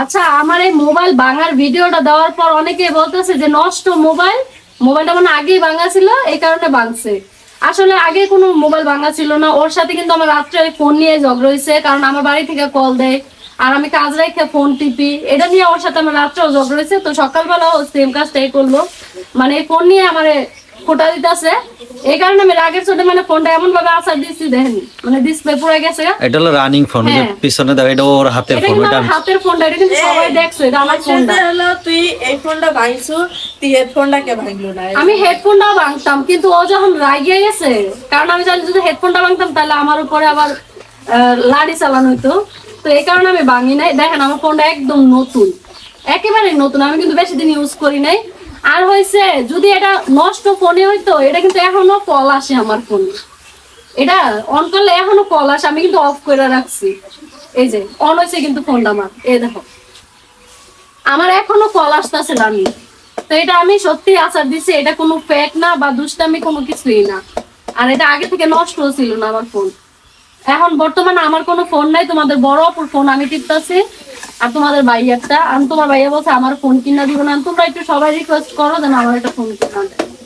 আচ্ছা আমার এই মোবাইল ভাঙার ভিডিওটা দেওয়ার পর অনেকে বলতেছে যে নষ্ট মোবাইল, মোবাইলটা মানে আগেই ভাঙা ছিল, এই কারণে ভাঙছে। আসলে আগে কোনো মোবাইল ভাঙা ছিল না, ওর সাথে কিন্তু আমার রাত্রে ফোন নিয়ে ঝগড়া হয়েছে কারণ আমার বাড়ি থেকে কল দেয়, আর আমি কাজ রেখে ফোন টিপি, এটা নিয়ে ওর সাথে আমার রাত্রেও ঝগড়া হয়েছে তো সকালবেলা ও সেম কাজটাই করল। মানে ফোন নিয়ে আমার ফোটা দিতেছে। এই কারণে আমি রাগের চোটে মানে ফোনটা এমন ভাবে আসার দিচ্ছি দেখেন মানে ডিসপ্লে পড়ে গেছে এটা হলো রানিং ফোন যে হ্যাঁ। পিছনে দেখো এটা ওর হাতের ফোন এটা আমার হাতের ফোনটা এটা কিন্তু সবাই দেখছ এটা আমার ফোনটা। সেটা হলো তুই এই ফোনটা ভাঙছু তুই হেডফোনটা কে ভাঙলো না? আমি হেডফোনটাও ভাঙতাম কিন্তু ও যখন রাগে গেছে কারণ আমি জানি যদি হেডফোনটা ভাঙতাম তাহলে আমার উপরে আবার আহ, লাড়ি চালানো হইতো। তো এই কারণে আমি ভাঙি নাই। দেখেন আমার ফোনটা একদম নতুন একেবারে নতুন আমি কিন্তু বেশি দিন ইউজ করি নাই। আর হয়েছে, যদি এটা নষ্ট ফোনে হইতো, এটা কিন্তু এখনও কল আসে আমার ফোনে। এটা অন করলে এখনও কল আসে, আমি কিন্তু অফ করে রাখছি। এই যে অন হয়েছে কিন্তু ফোনটা আমার, এই দেখো। আমার এখনও কল আসতেছে রানি তো এটা আমি সত্যি আচার দিছি, এটা কোনো ফেক না বা দুষ্টামি কোনো কিছুই না। আর এটা আগে থেকে নষ্ট ছিল না আমার ফোন। এখন বর্তমানে আমার কোনো ফোন নাই, তোমাদের বড় অপুর ফোন আমি টিপতেছি। আর তোমাদের ভাই একটা আর তোমার ভাইয়া বলছে, আমার ফোন কিনা দিব না। তোমরা একটু সবাই রিকোয়েস্ট করো, যেন আমার একটা ফোন কিনা দেয়।